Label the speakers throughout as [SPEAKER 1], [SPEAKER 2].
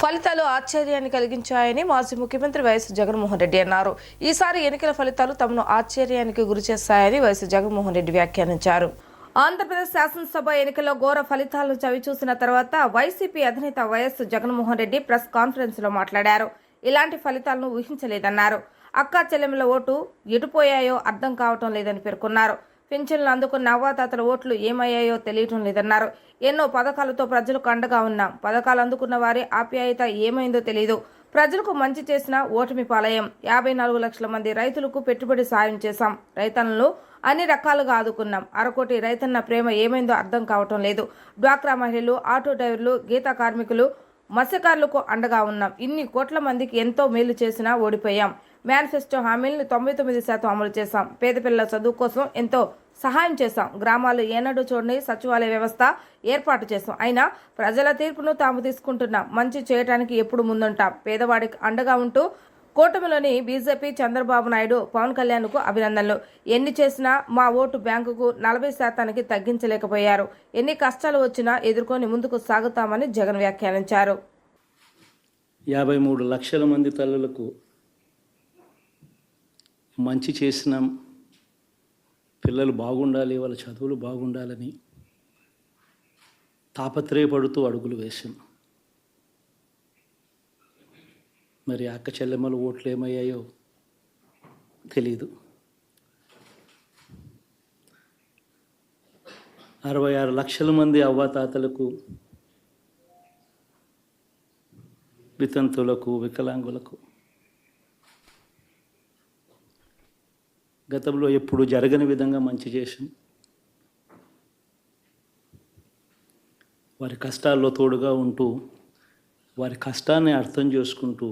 [SPEAKER 1] ఫలితాలు ఆశ్చర్యాన్ని కలిగించాయని మాజీ ముఖ్యమంత్రి వైఎస్ జగన్మోహన్ రెడ్డి అన్నారు. ఈసారి ఎన్నికల ఫలితాలు తమను ఆశ్చర్యానికి గురిచేస్తాయని వైఎస్ జగన్మోహన్ రెడ్డి వ్యాఖ్యానించారు. ఆంధ్రప్రదేశ్ శాసనసభ ఎన్నికల్లో ఘోర ఫలితాలను చవిచూసిన తర్వాత వైసీపీ అధినేత వైఎస్ జగన్మోహన్ రెడ్డి ప్రెస్ కాన్ఫరెన్స్లో మాట్లాడారు. ఇలాంటి ఫలితాలను ఊహించలేదన్నారు. అక్కా చెల్లెముల ఓటు ఎటుపోయాయో అర్థం కావటం లేదని పేర్కొన్నారు. పింఛన్లు అందుకున్న అవ్వాతాతల ఓట్లు ఏమయ్యాయో తెలియటం లేదన్నారు. ఎన్నో పథకాలతో ప్రజలకు అండగా ఉన్నాం పథకాలు అందుకున్న వారి ఆప్యాయత ఏమైందో తెలియదు ప్రజలకు మంచి చేసిన ఓటమి పాలయం. యాభై నాలుగు లక్షల మంది రైతులకు పెట్టుబడి సాయం చేశాం. రైతన్నలు అన్ని రకాలుగా ఆదుకున్నాం. అరకోటి రైతన్న ప్రేమ ఏమైందో అర్థం కావటం లేదు. డ్వాక్రా మహిళలు ఆటో డ్రైవర్లు గీత కార్మికులు మత్స్యకారులకు అండగా ఉన్నాం. ఇన్ని కోట్ల మందికి ఎంతో మేలు చేసినా ఓడిపోయాం. మేనిఫెస్టో హామీలను తొంభై తొమ్మిది శాతం అమలు చేశాం. పేద పిల్లల చదువు కోసం ఎంతో సహాయం చేశాం. గ్రామాలు ఏనాడు చూడని సచివాలయ వ్యవస్థ ఏర్పాటు చేశాం. అయినా ప్రజల తీర్పును తాము తీసుకుంటున్నాం. మంచి చేయటానికి ఎప్పుడు ముందుంటాం. పేదవాడికి అండగా ఉంటూ కూటమిలోని బీజేపీ చంద్రబాబు నాయుడు పవన్ కళ్యాణ్కు అభినందనలు. ఎన్ని చేసినా మా ఓటు బ్యాంకుకు నలభై శాతానికి తగ్గించలేకపోయారు. ఎన్ని కష్టాలు వచ్చినా ఎదుర్కొని ముందుకు సాగుతామని జగన్ వ్యాఖ్యానించారు.
[SPEAKER 2] యాభై మూడు లక్షల మంది తల్లులకు మంచి చేసినాం పిల్లలు బాగుండాలి వాళ్ళ చదువులు బాగుండాలని తాపత్రయపడుతూ అడుగులు వేశాం. మరి అక్క చెల్లెమ్మల ఓట్లు ఏమయ్యాయో తెలీదు. అరవై ఆరు లక్షల మంది అవ్వాతాతలకు వితంతులకు వికలాంగులకు గతంలో ఎప్పుడు జరగని విధంగా మంచి చేసాం వారి కష్టాల్లో తోడుగా ఉంటూ వారి కష్టాన్ని అర్థం చేసుకుంటూ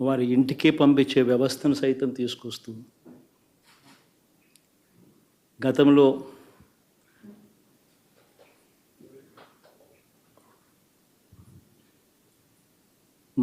[SPEAKER 2] వారి ఇంటికే పంపించే వ్యవస్థను సైతం తీసుకొస్తూ గతంలో